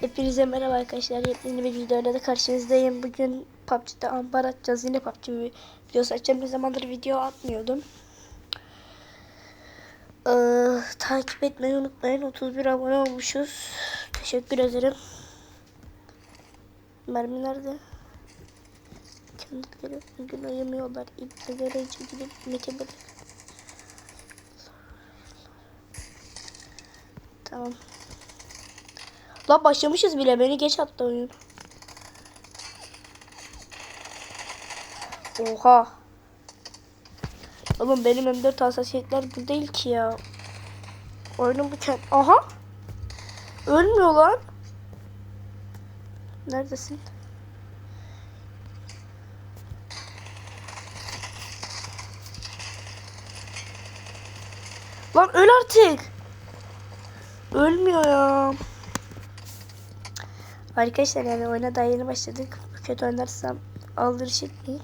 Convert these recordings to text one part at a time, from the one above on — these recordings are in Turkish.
Hepinize merhaba arkadaşlar. Yepyeni bir videoyla da karşınızdayım. Bugün PUBG'de ambar atacağız. Yine PUBG videosu açacağım. Ne zamandır video atmıyordum. Ee, takip etmeyi unutmayın. 31 abone olmuşuz. Teşekkür ederim. Mermi nerede? Kendileri gün ayırmıyorlar. İbnelere gidip Mete bırak. Tamam. La başlamışız bile. Beni geç attı oyun. Oha. Oğlum benim M4 hassasiyetler bu değil ki ya. Oyunun bu kend... Aha. Ölmüyor lan. Neredesin? Lan öl artık. Ölmüyor ya. Arkadaşlar yani oyuna daha yeni başladık. Kötü oynarsam aldırış etmeyin.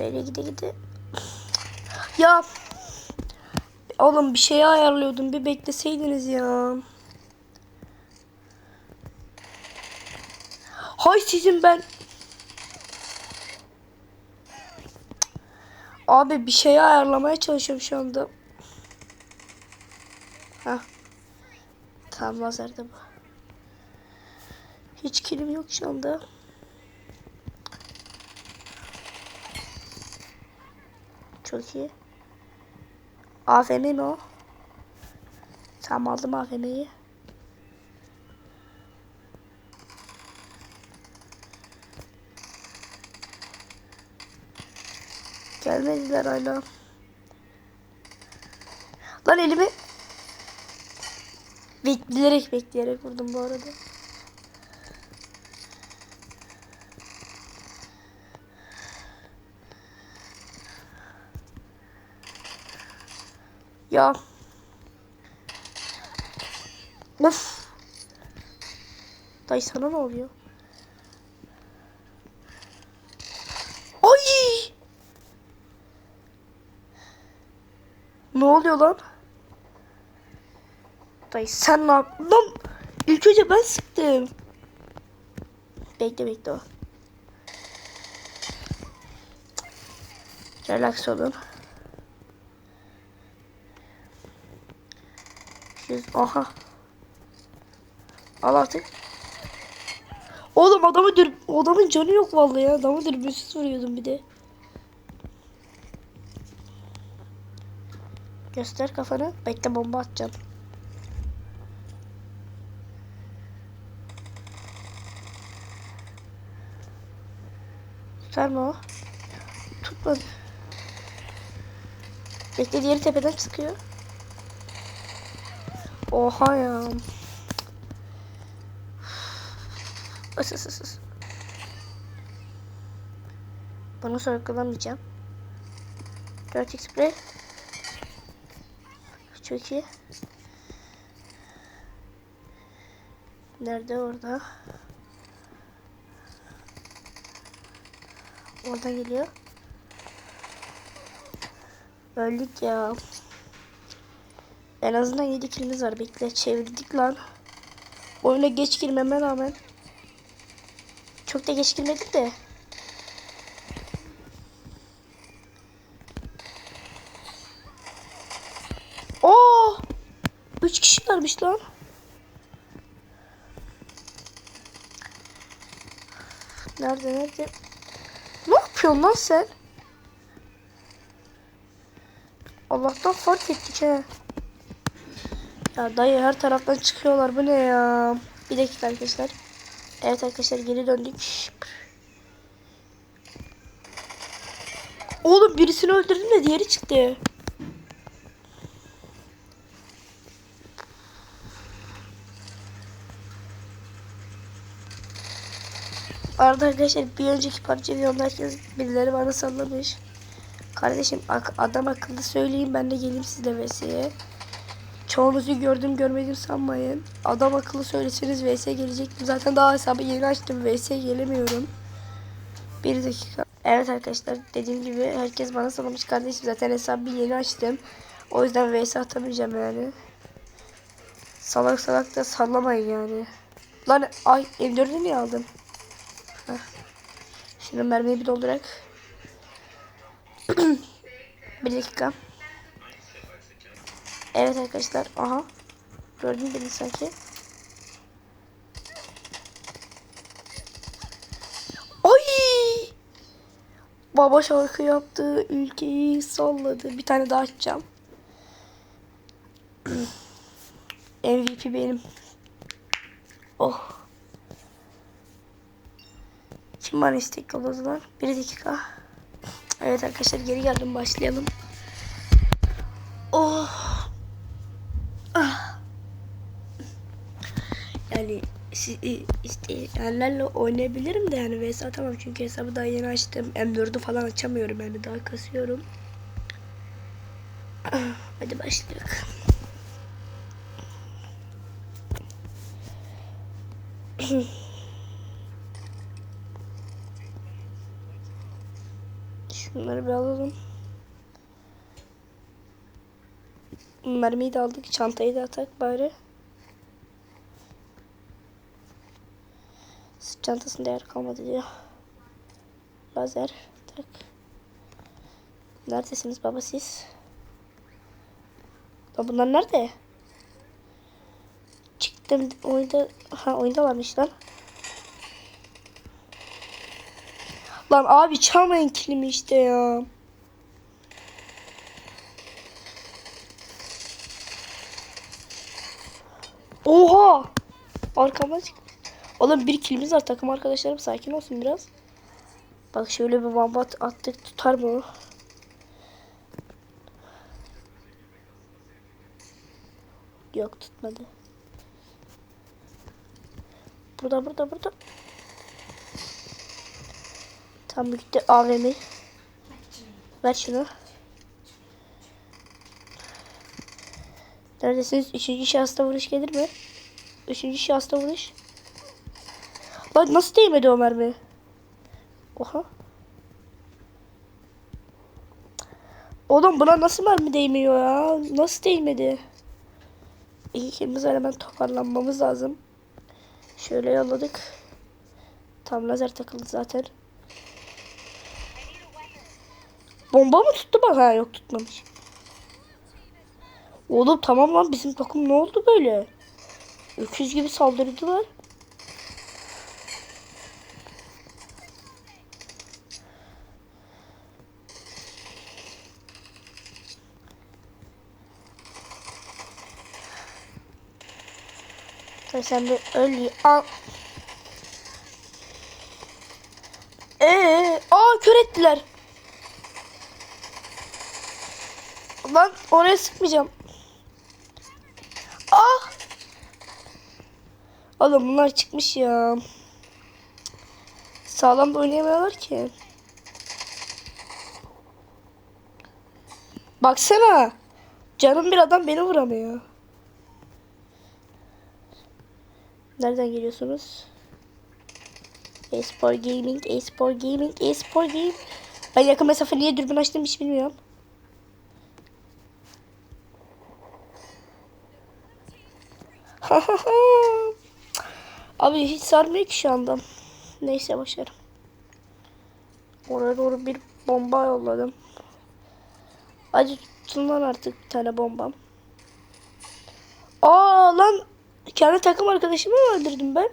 Böyle gide gide. Ya. Oğlum bir şeyi ayarlıyordum. Bir bekleseydiniz ya. Hay sizin ben. Abi bir şeyi ayarlamaya çalışıyorum şu anda. Hah. Tam lazerde bu. Hiç kilim yok şu anda. Çok iyi. AVM mi o? Tamam aldım AVM'yi. Gelmediler hala. Lan elimi bekleyerek bekleyerek vurdum bu arada. Ya. Of. Dayı sana ne oluyor? Ay! Ne oluyor lan? Dayı sen ne yaptın? Lan ilk önce ben sıktım. Bekle bekle o. Relax olun. Yüz, aha. Al artık. Oğlum adamı dür adamın canı yok vallahi ya. Adamı dürbünsüz vuruyordum bir de. Göster kafanı. Bekle bomba atacağım. Tutar mı o? Tutmadı. Bekle diğeri tepeden çıkıyor. Oha ya. Is, is, is. Bunu sorgulamayacağım. 4x spray. Çok iyi. Nerede orada? Orada geliyor. Öldük ya. En azından 7 kilimiz var. Bekle çevirdik lan. Oyuna geç girmeme rağmen. Çok da geç girmedik de. Oo! 3 kişi varmış lan. Nerede nerede? Ne yapıyorsun lan sen? Allah'tan fark ettik he. Ya dayı her taraftan çıkıyorlar. Bu ne ya? Bir dakika arkadaşlar. Evet arkadaşlar geri döndük. Oğlum birisini öldürdüm de diğeri çıktı. Arada arkadaşlar bir önceki PUBG videomda herkes birileri bana sallamış. Kardeşim adam akıllı söyleyeyim ben de geleyim sizle vs'ye. Çoğunuzu gördüm görmedim sanmayın. Adam akıllı söyleseniz vs gelecektim. Zaten daha hesabı yeni açtım. vs gelemiyorum. Bir dakika. Evet arkadaşlar dediğim gibi herkes bana sallamış kardeşim. Zaten hesabı yeni açtım. O yüzden vs atamayacağım yani. Salak salak da sallamayın yani. Lan ay M4'ü niye aldın? Heh. Şimdi mermiyi bir doldurak. bir dakika. Evet arkadaşlar. Aha. Gördün beni sanki. Ay! Baba şarkı yaptı. Ülkeyi salladı. Bir tane daha açacağım. MVP benim. Oh. Kim bana istek yolladılar? Bir dakika. Evet arkadaşlar geri geldim başlayalım. Oh. Ah. Yani isteyenlerle oynayabilirim de yani vs atamam çünkü hesabı daha yeni açtım. M4'ü falan açamıyorum yani daha kasıyorum. Ah, Hadi başlayalım. Şunları bir alalım. Mermiyi de aldık. Çantayı da atak bari. Çantasında yer kalmadı diyor. Lazer. Tak. Neredesiniz baba siz? Lan bunlar nerede? Çıktım oyunda. Ha oyunda varmış lan. Lan abi çalmayın kilimi işte ya. Oha! Arkama çık. Oğlum bir kilimiz var takım arkadaşlarım sakin olsun biraz. Bak şöyle bir bomba at- attık tutar mı? Yok tutmadı. Burada burada burada. Tam gitti AVM. Ver şunu. Neredesiniz? Üçüncü şahısta vuruş gelir mi? Üçüncü şahısta vuruş. Lan nasıl değmedi o mermi? Oha. Oğlum buna nasıl mermi değmiyor ya? Nasıl değmedi? İkimiz hemen toparlanmamız lazım. Şöyle yolladık. Tam lazer takıldı zaten. Bomba mı tuttu bak? Ha yok tutmamış. Oğlum tamam lan bizim takım ne oldu böyle? Öküz gibi saldırdılar. Sen, sen bir öl al. Ee, aa kör ettiler. Lan oraya sıkmayacağım. Ah! Oğlum bunlar çıkmış ya. Sağlam da oynayamıyorlar ki. Baksana. Canım bir adam beni vuramıyor. Nereden geliyorsunuz? Espor Gaming, Espor Gaming, Espor Gaming. Ben yakın mesafe niye dürbün açtım hiç bilmiyorum. Abi hiç sarmıyor ki şu anda. Neyse başarım. Oraya doğru bir bomba yolladım. Hadi tutun lan artık bir tane bombam. Aa lan kendi takım arkadaşımı mı öldürdüm ben?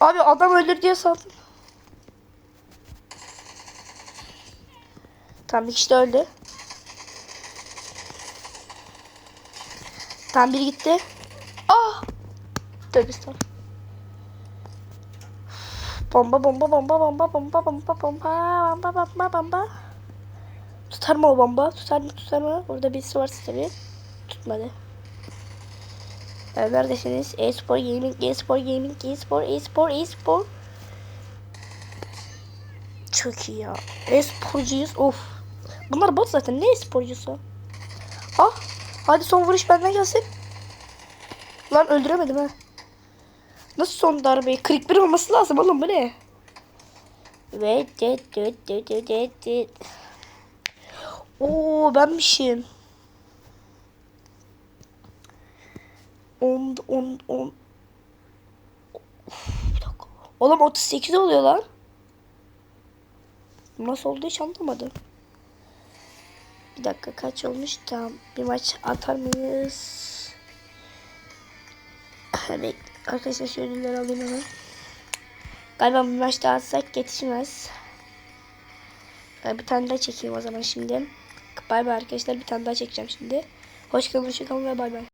Abi adam öldür diye saldım. Tamam bir kişi de öldü. Tam biri gitti. Ah! Tövbe estağfurullah. Bomba bomba bomba bomba bomba bomba bomba bomba bomba bomba. Tutar mı o bomba? Tutar mı tutar mı? Orada birisi var tabii. Tutmadı. Ee, neredesiniz? E-spor gaming, e-spor gaming, e-spor, e-spor, e-spor. Çok iyi ya. E-sporcuyuz. Of. Bunlar bot zaten. Ne e-sporcusu? Ah. Hadi son vuruş benden gelsin. Lan öldüremedim ha. Nasıl son darbeyi? 41 olması lazım oğlum bu ne? Ve det det det det det det. Oo benmişim. 10 10 10 Uf, bir dakika. Oğlum 38 oluyor lan. Nasıl oldu hiç anlamadım. Bir dakika kaç olmuş? Tamam. Bir maç atar mıyız? Evet. Arkadaşlar şu ödülleri alayım hemen. Galiba bir maç daha atsak yetişmez. Bir tane daha çekeyim o zaman şimdi. Bay bay arkadaşlar. Bir tane daha çekeceğim şimdi. Hoş kalın, hoşça kalın ve bay bay.